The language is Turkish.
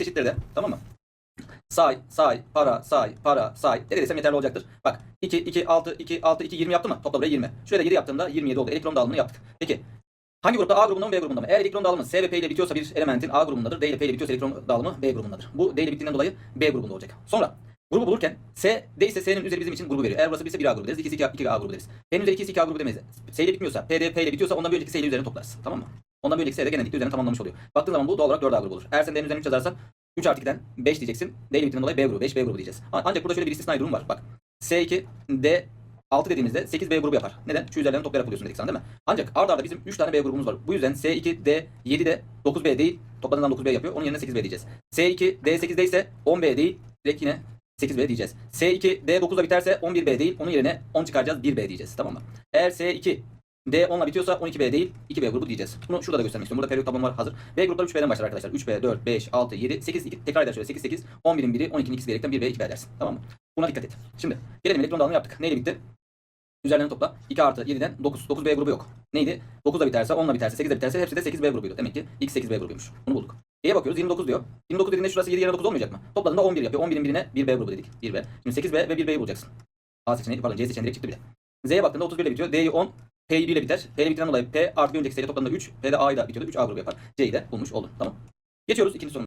eşittir de tamam mı? Say, say, para, say, para, say. Ne desem yeterli olacaktır. Bak 2, 2, 6, 2, 6, 2, 20 yaptı mı? Topla buraya 20. Şuraya da 7 yaptığımda 27 oldu. Elektron dağılımını yaptık. Peki hangi grupta? A grubunda mı B grubunda mı? Eğer elektron dağılımı S ve P ile bitiyorsa bir elementin A grubundadır. D ile P ile bitiyorsa elektron dağılımı B grubundadır. Bu D ile bittiğinden dolayı B grubunda olacak. Sonra grubu bulurken S D ise S'nin üzeri bizim için grubu veriyor. Eğer burası 1 ise 1A grubu deriz. 2 ise 2, 2A grubu deriz. P'nin üzeri 2 ise 2A grubu demeyiz. S ile bitmiyorsa P, P ile bitiyorsa ondan bir önceki S ile üzerine toplarız. Tamam mı? Ondan bir önceki S de genellikle üzerine tamamlamış oluyor. Baktığın zaman bu doğal olarak 4A grubu olur. Eğer sen D'nin üzerine 3 yazarsan 3 artı 2'den 5 diyeceksin. D bittiğinden dolayı B grubu, 5B grubu diyeceğiz. Ancak burada şöyle bir istisnai durum var. Bak S2, D 6 dediğimizde 8B grubu yapar. Neden? Şu üzerlerine toplayarak buluyorsun dedik sana değil mi? Ancak arda arda bizim 3 tane B grubumuz var. Bu yüzden S2, D 7 de 9B değil. Topladığından 9B yapıyor. Onun yerine 8B diyeceğiz. S2, D 8'de ise 10B değil. Direkt yine 8B diyeceğiz. S2, D 9'da biterse 11B değil. Onun yerine 10 çıkaracağız 1B diyeceğiz. Tamam mı? Eğer S2, D 10'la bitiyorsa 12B değil 2B grubu diyeceğiz. Bunu şurada da göstermek istiyorum. Burada periyot tablom var hazır. B grupları 3B'den başlar arkadaşlar. 3B, 4, 5, 6, 7, 8, 2. Tekrar eder şöyle 8, 8, 11'in biri, 12'nin ikisi diyerekten 1B, 2B dersin. Tamam mı? Buna dikkat et. Şimdi gelelim elektron dağılımını yaptık. Neyle bitti? Üzerlerini topla. 2 artı 7'den 9. 9B grubu yok. Neydi? 9'da biterse, 10'la biterse, 8'de biterse hepsi de 8B grubuydu. Demek ki X 8B grubuymuş. Bunu bulduk. E'ye bakıyoruz 29 diyor. 29 dediğinde şurası 7 yerine 9 olmayacak mı? Topladığında 11 yapıyor. 11'in birine 1B grubu dedik. 1B. Şimdi 8B ve 1B'yi bulacaksın. A seçeneği pardon C seçeneği direkt çıktı bile. Z'ye baktığında 31 ile bitiyor. D'yi 10. P'yi 1 ile biter. P'yle bitiren dolayı P artı bir önceki sayıyla toplamda 3. P'de A'yı da bitiyordu. 3A grubu yapar. C'yi de bulmuş oldun. Tamam. Geçiyoruz ikinci sorumuza.